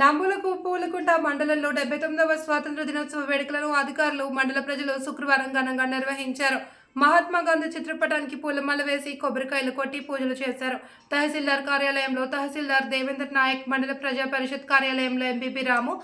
నంబులకు పూలకుంట మండలంలో డెబ్బై తొమ్మిదవ స్వాతంత్ర దినోత్సవ వేడుకలను అధికారులు మండల ప్రజలు శుక్రవారం ఘనంగా నిర్వహించారు. మహాత్మా గాంధీ చిత్రపటానికి పూలమాల వేసి కొబ్బరికాయలు కొట్టి పూజలు చేశారు. తహసీల్దార్ కార్యాలయంలో తహసీల్దార్ దేవేందర్ నాయక్ మండల ప్రజా పరిషత్ కార్యాలయంలో ఎంపీపీ రాము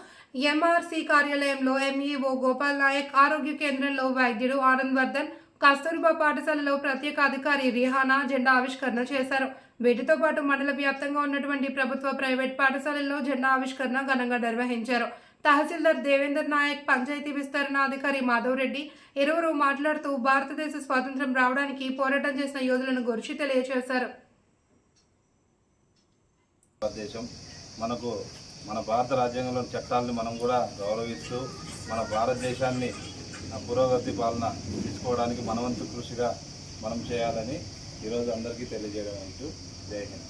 ఎంఆర్సీ కార్యాలయంలో ఎంఈఓ గోపాల్ నాయక్ ఆరోగ్య కేంద్రంలో వైద్యుడు ఆనంద్ వర్ధన్ కస్తూర్బా పాఠశాలలో ప్రత్యేక అధికారి రిహానా జెండా ఆవిష్కరణ చేశారు. వీటితో పాటు మండల వ్యాప్తంగా ఉన్నటువంటి ప్రభుత్వ ప్రైవేట్ పాఠశాలల్లో జెండా ఆవిష్కరణ ఘనంగా నిర్వహించారు. తహసీల్దార్ దేవేందర్ నాయక్ పంచాయతీ విస్తరణ అధికారి మాధవ్ రెడ్డి ఇరువురు మాట్లాడుతూ భారతదేశ స్వాతంత్ర్యం రావడానికి పోరాటం చేసిన యోధులను గురించి తెలియజేశారు భారతదేశం మనకు మన భారత రాజ్యాంగంలోని చట్టాలను మనం కూడా గౌరవిస్తూ మన భారతదేశాన్ని పురోగతి పాలన తీసుకోవడానికి మనవంతు కృషిగా మనం చేయాలని ఈరోజు అందరికీ తెలియజేయడం అంటూ జై హింద్.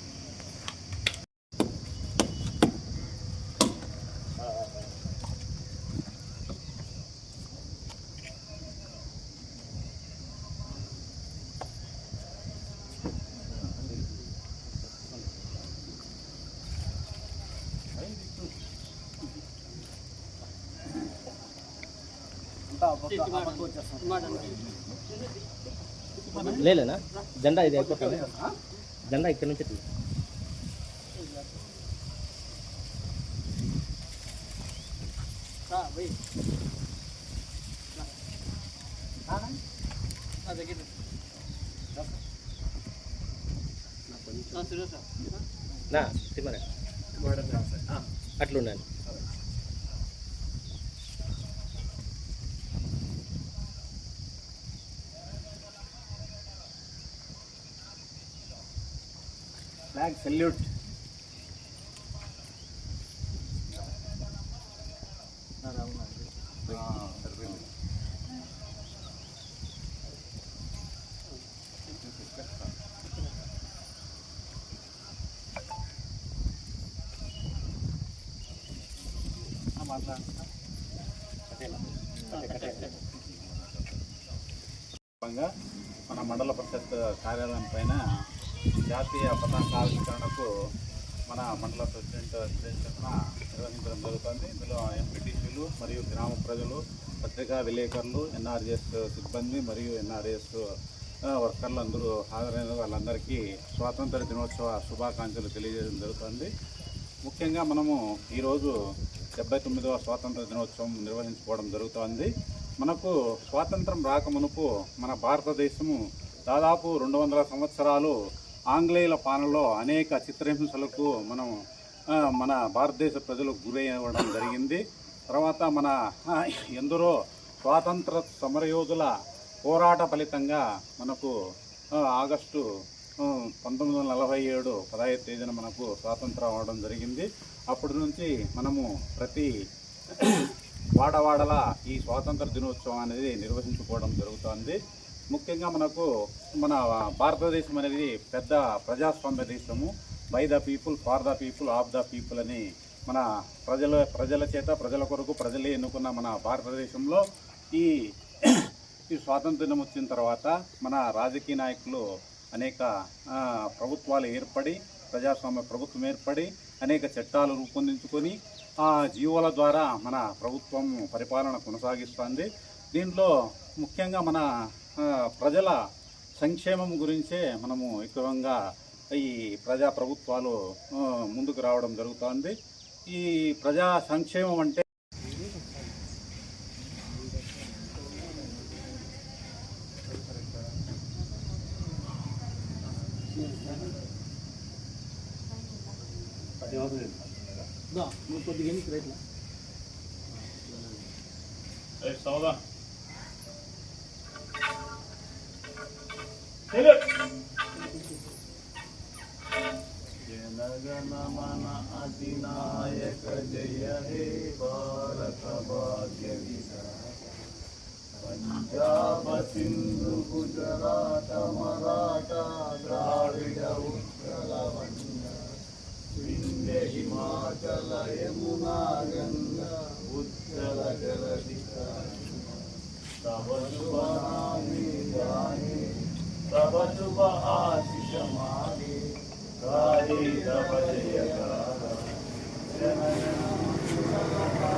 లేలేనా? జెండా ఇది అయిపోతుంది. జెండా ఇక్కడ నుంచి. నా తిమ్మరే. అట్లున్నాను ఫ్లాగ్ సెల్యూట్ భాగంగా మన మండల పరిషత్ కార్యాలయం పైన జాతీయ పతాక ఆవిష్కరణకు మన మండల ప్రెసిడెంట్ అధ్యక్షతన నిర్వహించడం జరుగుతుంది. ఇందులో ఎంపీటీసీలు మరియు గ్రామ ప్రజలు పత్రికా విలేకరులు ఎన్ఆర్ఎస్ సిబ్బంది మరియు ఎన్ఆర్ఎస్ వర్కర్లు అందరూ హాజరైన వాళ్ళందరికీ స్వాతంత్ర దినోత్సవ శుభాకాంక్షలు తెలియజేయడం జరుగుతుంది. ముఖ్యంగా మనము ఈరోజు డెబ్బై తొమ్మిదవ స్వాతంత్ర దినోత్సవం నిర్వహించుకోవడం జరుగుతోంది. మనకు స్వాతంత్రం రాకమునుపు మన భారతదేశము దాదాపు రెండు వందల సంవత్సరాలు ఆంగ్లేయుల పాలనలో అనేక చిత్రహింసలకు మనం మన భారతదేశ ప్రజలు గురయ్యవడం అవ్వడం జరిగింది. తర్వాత మన ఎందరో స్వాతంత్ర సమరయోధుల పోరాట ఫలితంగా మనకు ఆగస్టు పంతొమ్మిది వందల నలభై ఏడు పదహైదు తేదీన మనకు స్వాతంత్రం అవడం జరిగింది. అప్పటి నుంచి మనము ప్రతి వాడవాడల ఈ స్వాతంత్ర దినోత్సవం అనేది నిర్వహించుకోవడం జరుగుతోంది. ముఖ్యంగా మనకు మన భారతదేశం అనేది పెద్ద ప్రజాస్వామ్య దేశము. By the people for the people of the people అని మన ప్రజల ప్రజల చేత ప్రజల కొరకు ప్రజలే ఎన్నుకున్న మన భారతదేశంలో ఈ ఈ స్వాతంత్ర్యం వచ్చిన తర్వాత మన రాజకీయ నాయకులు అనేక ప్రభుత్వాలు ఏర్పడి ప్రజాస్వామ్య ప్రభుత్వం ఏర్పడి అనేక చట్టాలు రూపొందించుకొని ఆ జీవోల ద్వారా మన ప్రభుత్వం పరిపాలన కొనసాగిస్తుంది. దీంట్లో ముఖ్యంగా మన ప్రజల సంక్షేమం గురించే మనము ఎక్కువగా ఈ ప్రజా ప్రభుత్వాలు ముందుకు రావడం జరుగుతోంది. ఈ ప్రజా సంక్షేమం అంటే కొద్దిగా ఎన్నికి రైట్లా జనగణమన అధినాయక జయ హే భారత భాగ్య పంజాబ సింధు గుజరాత మరాఠ ద్రావిడ ఉత్కల వంద వింధ్య హిమాచల యమునా గంగా. Thank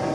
you.